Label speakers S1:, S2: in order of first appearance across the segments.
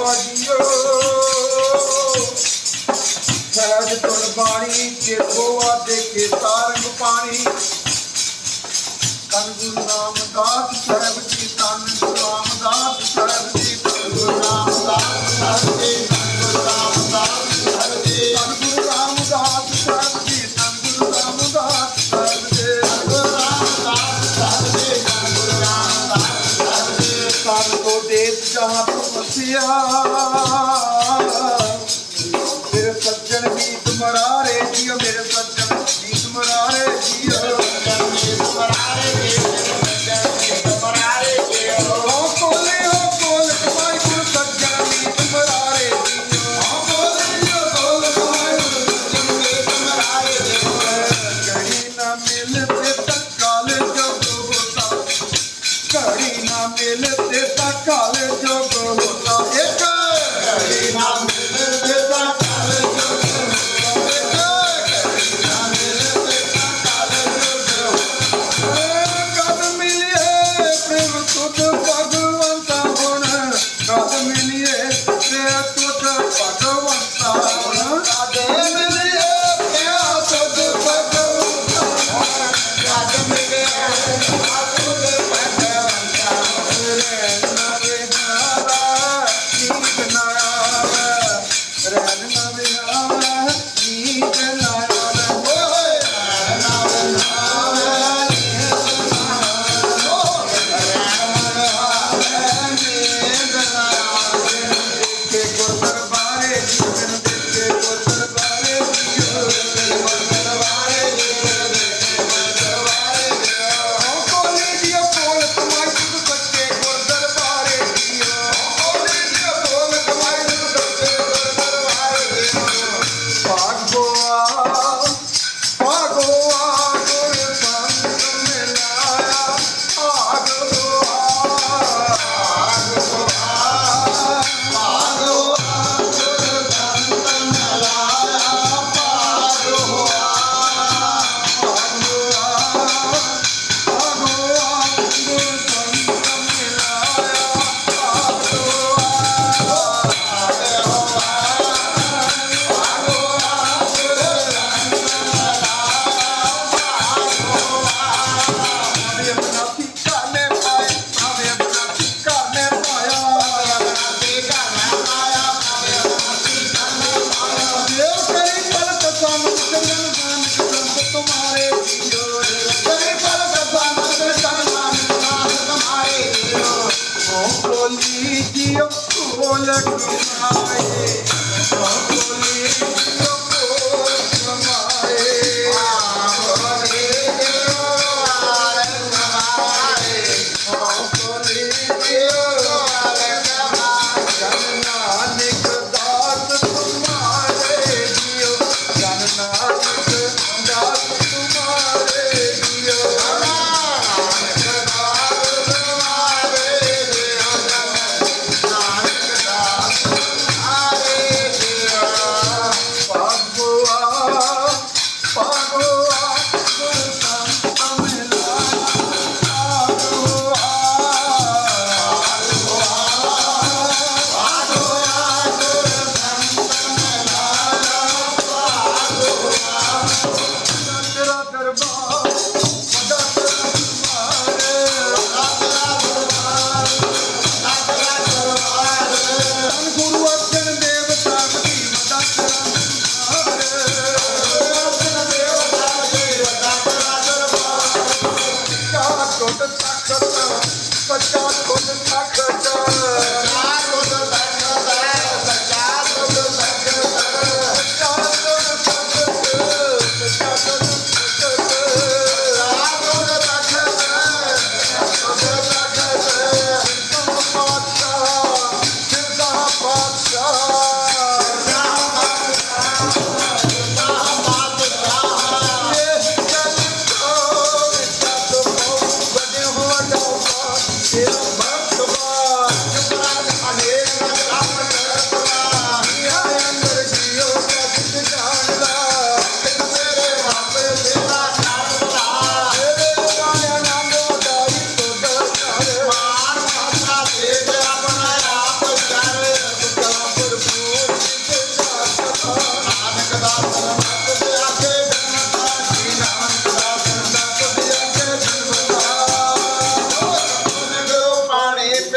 S1: ਵਜਿਓ ਸਹਿਜ ਤੁਲ ਬਾਣੀ ਕਿਰਬੋ ਆਦੇ ਕੇ ਤਾਰੰਗ ਪਾਣੀ। ਕੰਗੂ ਨਾਮ ਦਾਤ ਸਹਿਬ పటవంతా
S2: అదే
S1: Oh, But God couldn't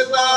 S2: Good.